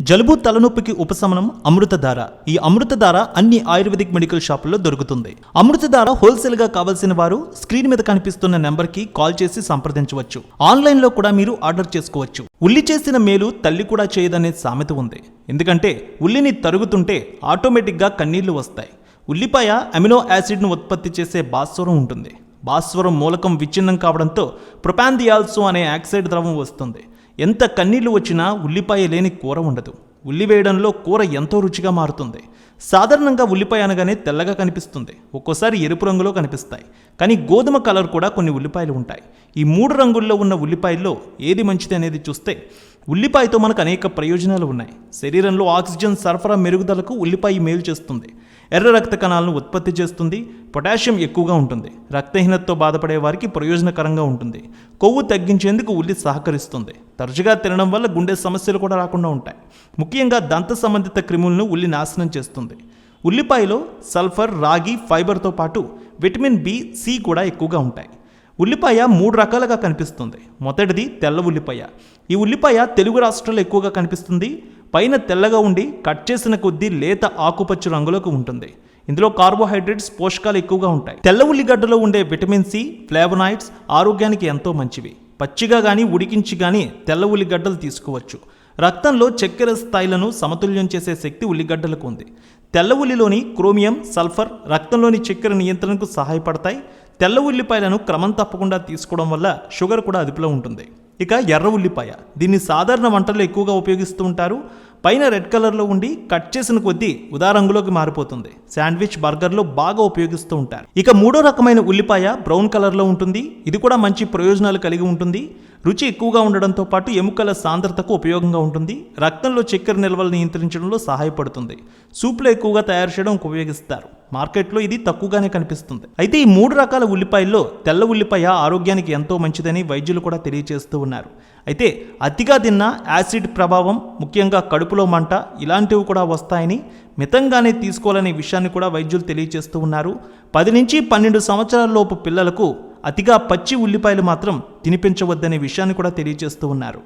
జలుబు తలనొప్పికి ఉపశమనం అమృతధార. ఈ అమృతధార అన్ని ఆయుర్వేదిక్ మెడికల్ షాపుల్లో దొరుకుతుంది. అమృతధార హోల్సేల్గా కావాల్సిన వారు స్క్రీన్ మీద కనిపిస్తున్న నెంబర్కి కాల్ చేసి సంప్రదించవచ్చు. ఆన్లైన్లో కూడా మీరు ఆర్డర్ చేసుకోవచ్చు. ఉల్లి చేసిన మేలు తల్లి కూడా చేయదనే సామెత ఉంది. ఎందుకంటే ఉల్లిని తరుగుతుంటే ఆటోమేటిక్గా కన్నీళ్ళు వస్తాయి. ఉల్లిపాయ అమినో యాసిడ్ను ఉత్పత్తి చేసే భాస్వరం ఉంటుంది. భాస్వరం మూలకం విచ్ఛిన్నం కావడంతో ప్రొపాందియాల్సో అనే ఆక్సైడ్ ద్రవం వస్తుంది. ఎంత కన్నీళ్ళు వచ్చినా ఉల్లిపాయ లేని కూర ఉండదు. ఉల్లి వేయడంలో కూర ఎంతో రుచిగా మారుతుంది. సాధారణంగా ఉల్లిపాయ అనగానే తెల్లగా కనిపిస్తుంది. ఒక్కోసారి ఎరుపు రంగులో కనిపిస్తాయి. కానీ గోధుమ కలర్ కూడా కొన్ని ఉల్లిపాయలు ఉంటాయి. ఈ మూడు రంగుల్లో ఉన్న ఉల్లిపాయల్లో ఏది మంచిది అనేది చూస్తే ఉల్లిపాయతో మనకు అనేక ప్రయోజనాలు ఉన్నాయి. శరీరంలో ఆక్సిజన్ సరఫరా మెరుగుదలకు ఉల్లిపాయ మేలు చేస్తుంది. ఎర్ర రక్త కణాలను ఉత్పత్తి చేస్తుంది. పొటాషియం ఎక్కువగా ఉంటుంది. రక్తహీనతతో బాధపడే వారికి ప్రయోజనకరంగా ఉంటుంది. కొవ్వు తగ్గించేందుకు ఉల్లి సహకరిస్తుంది. తరచుగా తినడం వల్ల గుండె సమస్యలు కూడా రాకుండా ఉంటాయి. ముఖ్యంగా దంత సంబంధిత క్రిములను ఉల్లి నాశనం చేస్తుంది. ఉల్లిపాయలో సల్ఫర్ రాగి ఫైబర్తో పాటు విటమిన్ బి సి కూడా ఎక్కువగా ఉంటాయి. ఉల్లిపాయ మూడు రకాలుగా కనిపిస్తుంది. మొదటిది తెల్ల ఉల్లిపాయ. ఈ ఉల్లిపాయ తెలుగు రాష్ట్రాల్లో ఎక్కువగా కనిపిస్తుంది. పైన తెల్లగా ఉండి కట్ చేసిన కొద్దీ లేత ఆకుపచ్చ రంగులోకి ఉంటుంది. ఇందులో కార్బోహైడ్రేట్స్ పోషకాలు ఎక్కువగా ఉంటాయి. తెల్ల ఉల్లిగడ్డలో ఉండే విటమిన్ సి ఫ్లేవనాయిడ్స్ ఆరోగ్యానికి ఎంతో మంచివి. పచ్చిగా కానీ ఉడికించి కానీ తెల్ల ఉల్లిగడ్డలు తీసుకోవచ్చు. రక్తంలో చక్కెర స్థాయిలను సమతుల్యం చేసే శక్తి ఉల్లిగడ్డలకు ఉంది. తెల్ల ఉల్లిలోని క్రోమియం సల్ఫర్ రక్తంలోని చక్కెర నియంత్రణకు సహాయపడతాయి. తెల్ల ఉల్లిపాయలను క్రమం తప్పకుండా తీసుకోవడం వల్ల షుగర్ కూడా అదుపులో ఉంటుంది. ఇక ఎర్ర ఉల్లిపాయ. దీన్ని సాధారణ వంటల్లో ఎక్కువగా ఉపయోగిస్తూ ఉంటారు. పైన రెడ్ కలర్లో ఉండి కట్ చేసిన కొద్దీ ఉదా రంగులోకి మారిపోతుంది. శాండ్విచ్ బర్గర్లో బాగా ఉపయోగిస్తూ ఉంటారు. ఇక మూడో రకమైన ఉల్లిపాయ బ్రౌన్ కలర్లో ఉంటుంది. ఇది కూడా మంచి ప్రయోజనాలు కలిగి ఉంటుంది. రుచి ఎక్కువగా ఉండడంతో పాటు ఎముకల సాంద్రతకు ఉపయోగంగా ఉంటుంది. రక్తంలో చక్కెర నిల్వలు నియంత్రించడంలో సహాయపడుతుంది. సూప్లో ఎక్కువగా తయారు చేయడం ఉపయోగిస్తారు. మార్కెట్లో ఇది తక్కువగానే కనిపిస్తుంది. అయితే ఈ మూడు రకాల ఉల్లిపాయల్లో తెల్ల ఉల్లిపాయ ఆరోగ్యానికి ఎంతో మంచిదని వైద్యులు కూడా తెలియజేస్తూ ఉన్నారు. అయితే అతిగా తిన్న యాసిడ్ ప్రభావం ముఖ్యంగా కడుపులో మంట ఇలాంటివి కూడా వస్తాయని మితంగానే తీసుకోవాలనే విషయాన్ని కూడా వైద్యులు తెలియజేస్తూ ఉన్నారు. పది నుంచి పన్నెండు సంవత్సరాల లోపు పిల్లలకు అతిగా పచ్చి ఉల్లిపాయలు మాత్రం తినిపించవద్దనే విషయాన్ని కూడా తెలియజేస్తూ ఉన్నారు.